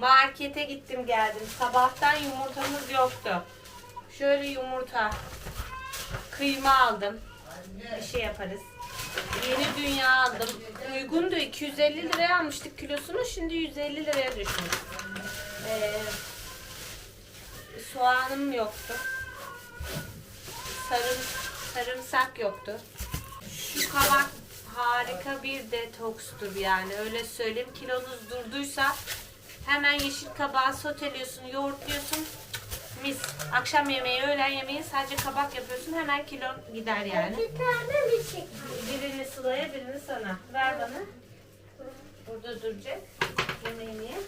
Markete gittim geldim. Sabahtan yumurtamız yoktu. Şöyle yumurta. Kıyma aldım. Bir şey yaparız. Yeni dünya aldım. Uygundu. 250 liraya almıştık kilosunu. Şimdi 150 liraya düşmüş. Ee, soğanım yoktu. Sarım, sarımsak yoktu. Şu kabak harika bir detokstur yani öyle söyleyeyim. Kilonuz durduysa hemen yeşil kabağı soteliyorsun, yoğurtluyorsun. Mis. Akşam yemeği, öğlen yemeği sadece kabak yapıyorsun. Hemen kilon gider yani. Bir tane bir şey. Birini Sıla'ya, birini sana. Ver bana. Burada duracak. Yemeğini ye.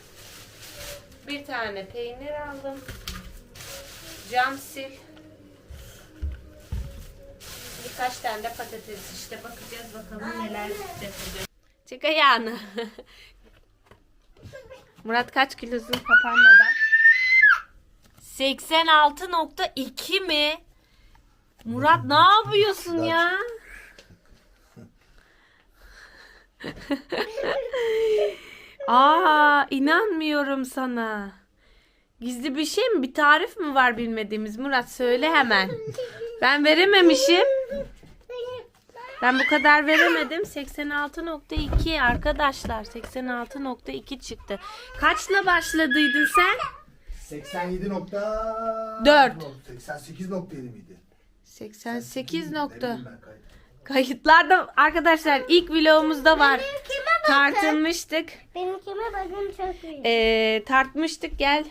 Bir tane peynir aldım. Cam sil. Birkaç tane de patates işte bakacağız bakalım neler yapacağız. Çık ayağını. Murat kaç kilosun kapanmadan? 86.2 mi? Murat ne yapıyorsun ya? Aa inanmıyorum sana. Gizli bir şey mi? Bir tarif mi var bilmediğimiz? Murat söyle hemen. Ben verememişim. Ben bu kadar veremedim. 86.2 arkadaşlar. 86.2 çıktı. Kaçla başladıydın sen? 87 nokta... Dört. 88.7 miydi? 88 Ne nokta. Kayıtlarda arkadaşlar ilk vlogumuzda var. Tartılmıştık. Benimkime bakın çok iyi. Ee, tartmıştık gel.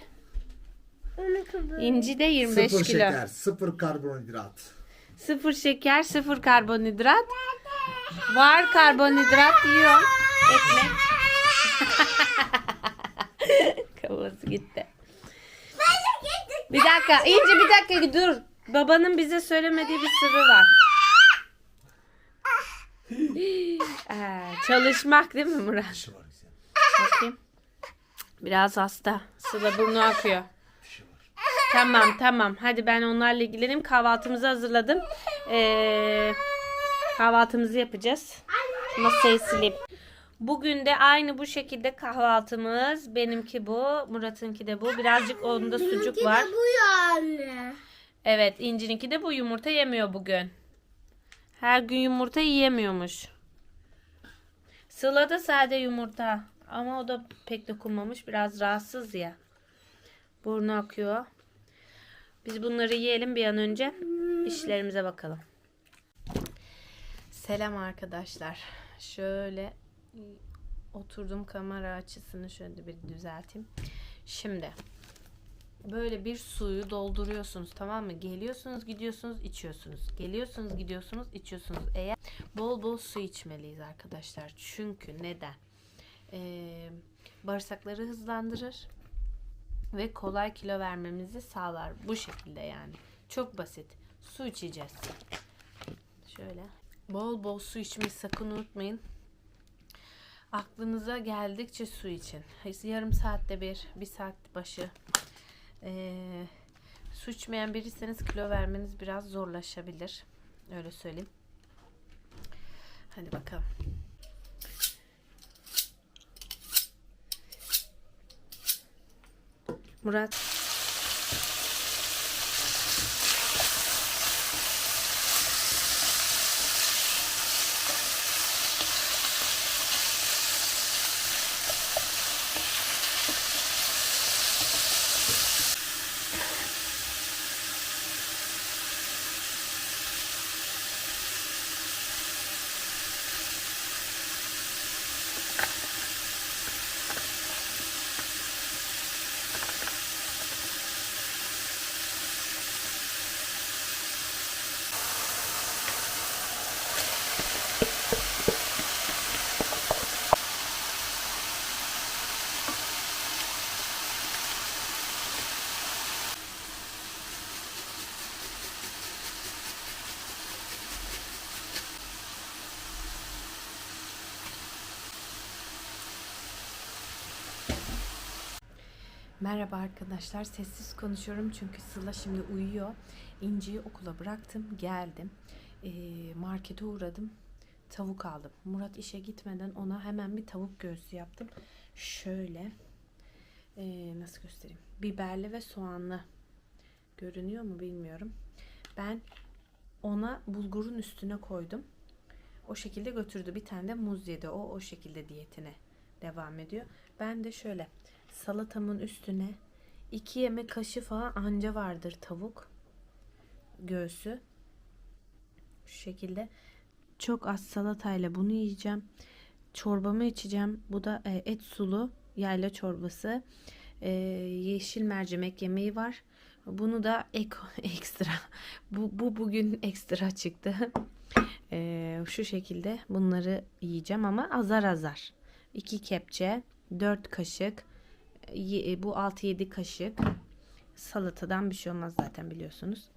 İnci de 25 Sıfır kilo. şeker, sıfır karbonhidrat. Sıfır şeker, sıfır karbonhidrat. Var karbonhidrat yiyor. Ekmek. Kafası gitti. Bir dakika. İnci bir dakika dur. Babanın bize söylemediği bir sırrı var. Ee, çalışmak değil mi Murat? Bakayım. Biraz hasta. Sıra burnu akıyor. Tamam tamam. Hadi ben onlarla ilgileneyim. Kahvaltımızı hazırladım. Ee, kahvaltımızı yapacağız. Masayı sileyim. Bugün de aynı bu şekilde kahvaltımız. Benimki bu. Murat'ınki de bu. Birazcık onda sucuk var. bu yani. Evet İnci'ninki de bu. Yumurta yemiyor bugün. Her gün yumurta yiyemiyormuş. Sıla da sade yumurta. Ama o da pek dokunmamış. Biraz rahatsız ya. Burnu akıyor. Biz bunları yiyelim bir an önce. İşlerimize bakalım. Selam arkadaşlar. Şöyle oturdum kamera açısını şöyle bir düzelteyim. Şimdi böyle bir suyu dolduruyorsunuz tamam mı? Geliyorsunuz gidiyorsunuz içiyorsunuz. Geliyorsunuz gidiyorsunuz içiyorsunuz. Eğer bol bol su içmeliyiz arkadaşlar. Çünkü neden? Ee, bağırsakları hızlandırır ve kolay kilo vermemizi sağlar. Bu şekilde yani. Çok basit. Su içeceğiz. Şöyle. Bol bol su içmeyi sakın unutmayın. Aklınıza geldikçe su için. Yarım saatte bir, bir saat başı. Ee, su içmeyen biriyseniz kilo vermeniz biraz zorlaşabilir. Öyle söyleyeyim. Hadi bakalım. Murat. Merhaba arkadaşlar. Sessiz konuşuyorum çünkü Sıla şimdi uyuyor. İnci'yi okula bıraktım, geldim. Ee, markete uğradım. Tavuk aldım. Murat işe gitmeden ona hemen bir tavuk göğsü yaptım. Şöyle Ee, nasıl göstereyim? Biberli ve soğanlı. Görünüyor mu bilmiyorum. Ben ona bulgurun üstüne koydum. O şekilde götürdü. Bir tane de muz yedi. O o şekilde diyetine devam ediyor. Ben de şöyle salatamın üstüne iki yemek kaşığı falan anca vardır tavuk göğsü. Şu şekilde çok az salatayla bunu yiyeceğim. Çorbamı içeceğim. Bu da e, et sulu yayla çorbası. E, yeşil mercimek yemeği var. Bunu da ek, ekstra. Bu, bu bugün ekstra çıktı. E, şu şekilde bunları yiyeceğim ama azar azar. 2 kepçe, 4 kaşık, bu 6-7 kaşık. Salatadan bir şey olmaz zaten biliyorsunuz.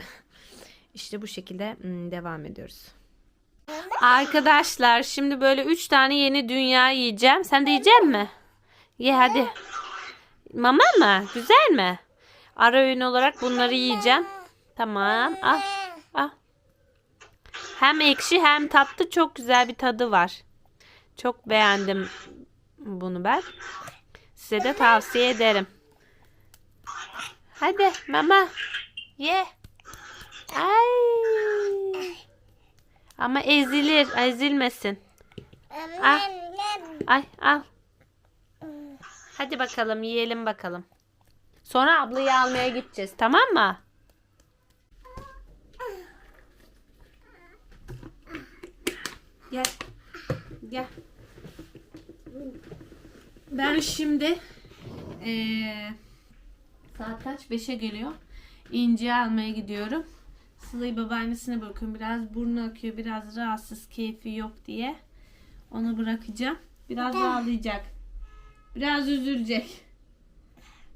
işte bu şekilde devam ediyoruz. Arkadaşlar şimdi böyle 3 tane yeni dünya yiyeceğim. Sen de yiyecek mi? Ye hadi. Mama mı? Güzel mi? Ara öğün olarak bunları yiyeceğim. Tamam. Al. Al. Hem ekşi hem tatlı çok güzel bir tadı var. Çok beğendim bunu ben. Size de tavsiye ederim. Hadi mama. Ye. Ay. Ama ezilir, ezilmesin. Ah. Ay al. Hadi bakalım yiyelim bakalım. Sonra ablayı almaya gideceğiz tamam mı? Gel. Gel. Ben şimdi eee saat kaç? 5'e geliyor. İnci almaya gidiyorum. Sıla'yı babaannesine bırakıyorum. Biraz burnu akıyor. Biraz rahatsız. Keyfi yok diye. Onu bırakacağım. Biraz ağlayacak. Biraz üzülecek.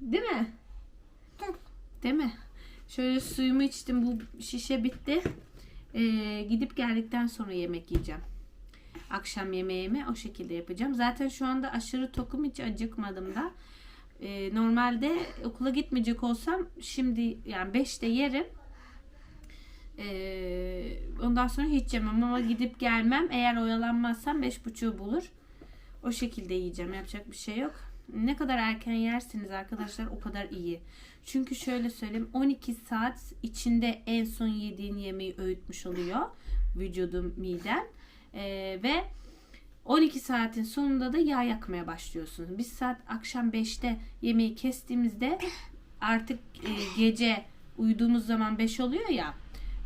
Değil mi? Değil mi? Şöyle suyumu içtim. Bu şişe bitti. Ee, gidip geldikten sonra yemek yiyeceğim. Akşam yemeğimi o şekilde yapacağım. Zaten şu anda aşırı tokum hiç acıkmadım da. Ee, normalde okula gitmeyecek olsam şimdi yani 5'te yerim. Ee, ondan sonra hiç yemem ama gidip gelmem. Eğer oyalanmazsam 5.30'u bulur. O şekilde yiyeceğim. Yapacak bir şey yok. Ne kadar erken yersiniz arkadaşlar o kadar iyi. Çünkü şöyle söyleyeyim 12 saat içinde en son yediğin yemeği öğütmüş oluyor vücudun miden. Ee, ve 12 saatin sonunda da yağ yakmaya başlıyorsunuz. Biz saat akşam 5'te yemeği kestiğimizde artık e, gece uyuduğumuz zaman 5 oluyor ya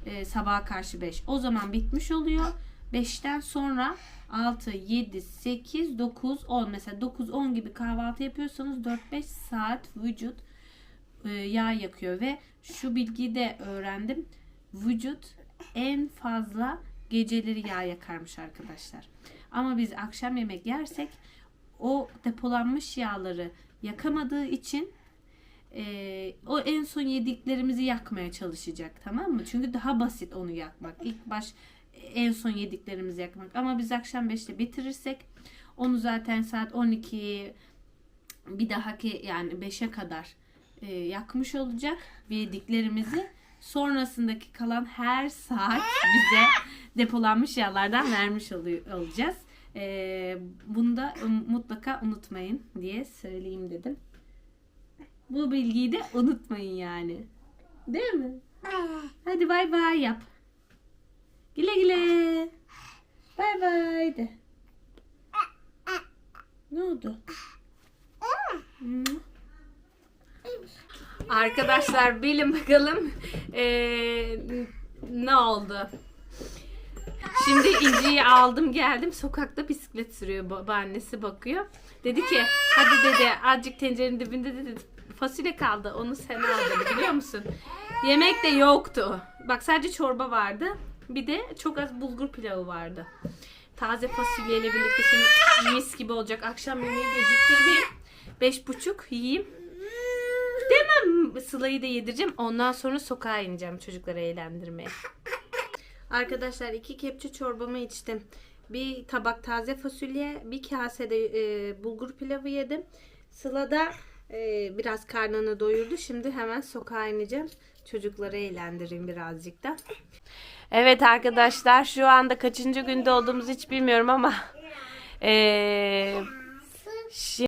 e, sabaha karşı 5. O zaman bitmiş oluyor. 5'ten sonra 6, 7, 8, 9, 10 mesela 9, 10 gibi kahvaltı yapıyorsanız 4-5 saat vücut e, yağ yakıyor ve şu bilgiyi de öğrendim. Vücut en fazla geceleri yağ yakarmış arkadaşlar. Ama biz akşam yemek yersek o depolanmış yağları yakamadığı için e, o en son yediklerimizi yakmaya çalışacak tamam mı? Çünkü daha basit onu yakmak. İlk baş en son yediklerimizi yakmak. Ama biz akşam 5'te bitirirsek onu zaten saat 12 bir dahaki yani 5'e kadar e, yakmış olacak ve yediklerimizi sonrasındaki kalan her saat bize depolanmış yağlardan vermiş oluyor, olacağız. E, bunu da mutlaka unutmayın diye söyleyeyim dedim. Bu bilgiyi de unutmayın yani. Değil mi? Hadi bay bay yap. Güle güle. Bay bay de. Ne oldu? Hı. Arkadaşlar bilin bakalım eee, ne oldu? Şimdi İnci'yi aldım geldim sokakta bisiklet sürüyor babaannesi bakıyor. Dedi ki hadi dedi azıcık tencerenin dibinde dedi fasulye kaldı onu sen al dedi biliyor musun? Yemek de yoktu. Bak sadece çorba vardı. Bir de çok az bulgur pilavı vardı. Taze fasulyeyle birlikte şimdi mis gibi olacak. Akşam yemeği geciktirmeyeyim. Beş buçuk yiyeyim. Demem Sıla'yı da yedireceğim. Ondan sonra sokağa ineceğim çocukları eğlendirmeye. Arkadaşlar iki kepçe çorbamı içtim. Bir tabak taze fasulye, bir kase de e, bulgur pilavı yedim. Sıla da e, biraz karnını doyurdu. Şimdi hemen sokağa ineceğim. Çocukları eğlendireyim birazcık da. Evet arkadaşlar şu anda kaçıncı günde olduğumuzu hiç bilmiyorum ama e, şimdi